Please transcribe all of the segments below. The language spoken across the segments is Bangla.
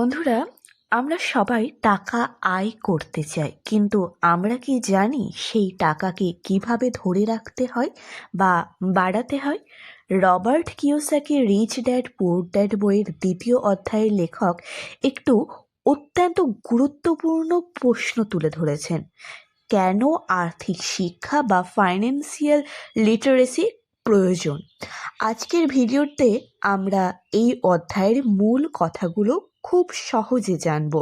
বন্ধুরা, আমরা সবাই টাকা আয় করতে চাই, কিন্তু আমরা কি জানি সেই টাকাকে কীভাবে ধরে রাখতে হয় বা বাড়াতে হয়? Robert Kiyosaki rich dad, poor dad বইয়ের দ্বিতীয় অধ্যায়ের লেখক একটু অত্যন্ত গুরুত্বপূর্ণ প্রশ্ন তুলে ধরেছেন। কেন আর্থিক শিক্ষা বা ফাইন্যান্সিয়াল লিটারেসি প্রয়োজন। আজকের ভিডিওতে আমরা এই অধ্যায়ের মূল কথাগুলো খুব সহজে জানব।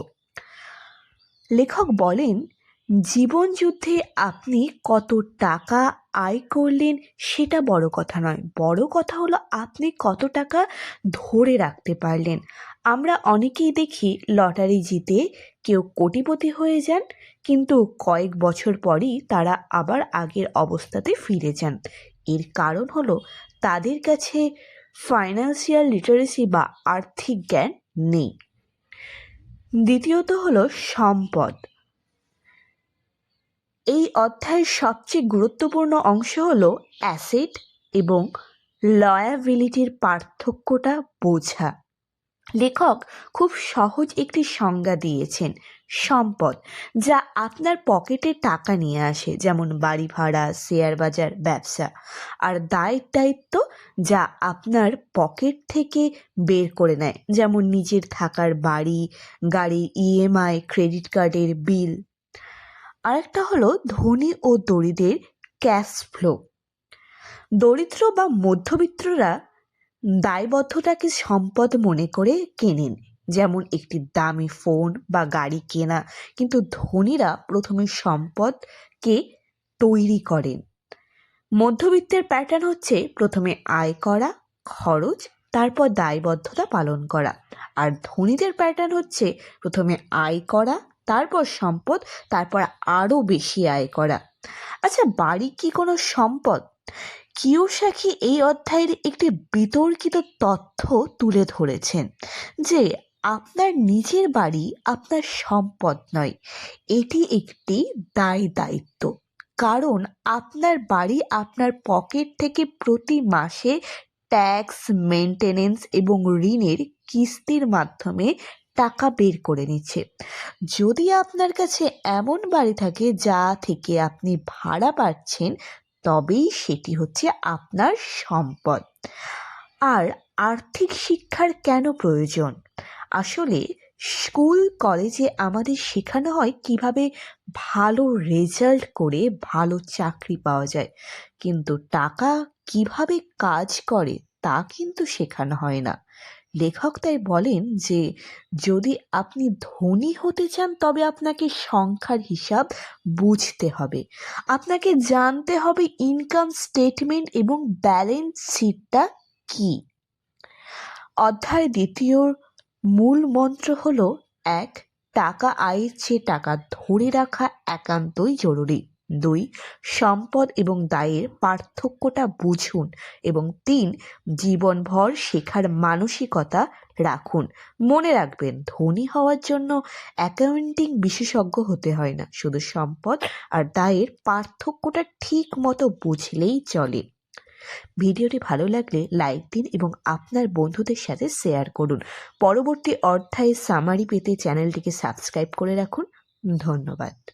লেখক বলেন জীবনযুদ্ধে আপনি কত টাকা আয় করলেন সেটা বড় কথা নয়। বড় কথা হলো আপনি কত টাকা ধরে রাখতে পারলেন। আমরা অনেকেই দেখি লটারি জিতে কেউ কোটিপতি হয়ে যান, কিন্তু কয়েক বছর পরই তারা আবার আগের অবস্থাতে ফিরে যান। এর কারণ হলো তাদের কাছে ফাইন্যান্সিয়াল লিটারেসি বা আর্থিক জ্ঞান নেই। দ্বিতীয়ত হলো সম্পদ। এই অধ্যায়ের সবচেয়ে গুরুত্বপূর্ণ অংশ হলো অ্যাসেট এবং লয়াবিলিটির পার্থক্যটা বোঝা। লেখক খুব সহজ একটি সংজ্ঞা দিয়েছেন, সম্পদ, যা আপনার পকেটে টাকা নিয়ে আসে, যেমন বাড়ি ভাড়া, শেয়ার বাজার, ব্যবসা। আর দায়ের দায়িত্ব যা আপনার পকেট থেকে বের করে নেয়, যেমন নিজের থাকার বাড়ি, গাড়ির ইএমআই ক্রেডিট কার্ডের বিল আরেকটা হলো ধনী ও দরিদ্রের ক্যাশ ফ্লো দরিদ্র বা মধ্যবিত্তরা দায়বদ্ধতাকে সম্পদ মনে করে কেনেন। যেমন একটি দামি ফোন বা গাড়ি কেনা, কিন্তু ধনীরা প্রথমে সম্পদকে তৈরি করেন। মধ্যবিত্তের প্যাটার্ন হচ্ছে প্রথমে আয় করা, খরচ, তারপর দায়বদ্ধতা পালন করা। আর ধনীদের প্যাটার্ন হচ্ছে প্রথমে আয় করা, তারপর সম্পদ, তারপর আরও বেশি আয় করা। আচ্ছা বাড়ি কি কোনো সম্পদ? কিয়োসাকি এই অধ্যায়ের একটি বিতর্কিত তথ্য তুলে ধরেছেন যে আপনার নিজের বাড়ি আপনার সম্পদ নয়। এটি একটি দায় দায়িত্ব। কারণ আপনার বাড়ি আপনার পকেট থেকে প্রতি মাসে ট্যাক্স মেনটেনেন্স এবং ঋণের কিস্তির মাধ্যমে টাকা বের করে নিচ্ছে। যদি আপনার কাছে এমন বাড়ি থাকে যা থেকে আপনি ভাড়া পাচ্ছেন তবেই সেটি হচ্ছে আপনার সম্পদ। আর আর্থিক শিক্ষার কেন প্রয়োজন? আসলে স্কুল, কলেজে আমাদের শেখানো হয় কীভাবে ভালো রেজাল্ট করে ভালো চাকরি পাওয়া যায়। কিন্তু টাকা কীভাবে কাজ করে তা কিন্তু শেখানো হয় না। লেখক তাই বলেন যে, যদি আপনি ধনী হতে চান, তবে আপনাকে সংখ্যার হিসাব বুঝতে হবে। আপনাকে জানতে হবে ইনকাম স্টেটমেন্ট এবং ব্যালেন্স শিটটা কী। অধ্যায় দ্বিতীয় মূল মন্ত্র হলো, এক, টাকা আয়ের চেয়ে টাকা ধরে রাখা একান্তই জরুরি। দুই, সম্পদ এবং দায়ের পার্থক্যটা বুঝুন এবং তিন, জীবনভর শেখার মানসিকতা রাখুন। মনে রাখবেন, ধনী হওয়ার জন্য অ্যাকাউন্টিং বিশেষজ্ঞ হতে হয় না। শুধু সম্পদ আর দায়ের পার্থক্যটা ঠিক মতো বুঝলেই চলে। ভিডিওটি ভালো লাগলে লাইক দিন এবং আপনার বন্ধুদের সাথে শেয়ার করুন। পরবর্তী অধ্যায়ে সামারি পেতে চ্যানেলটিকে সাবস্ক্রাইব করে রাখুন। ধন্যবাদ।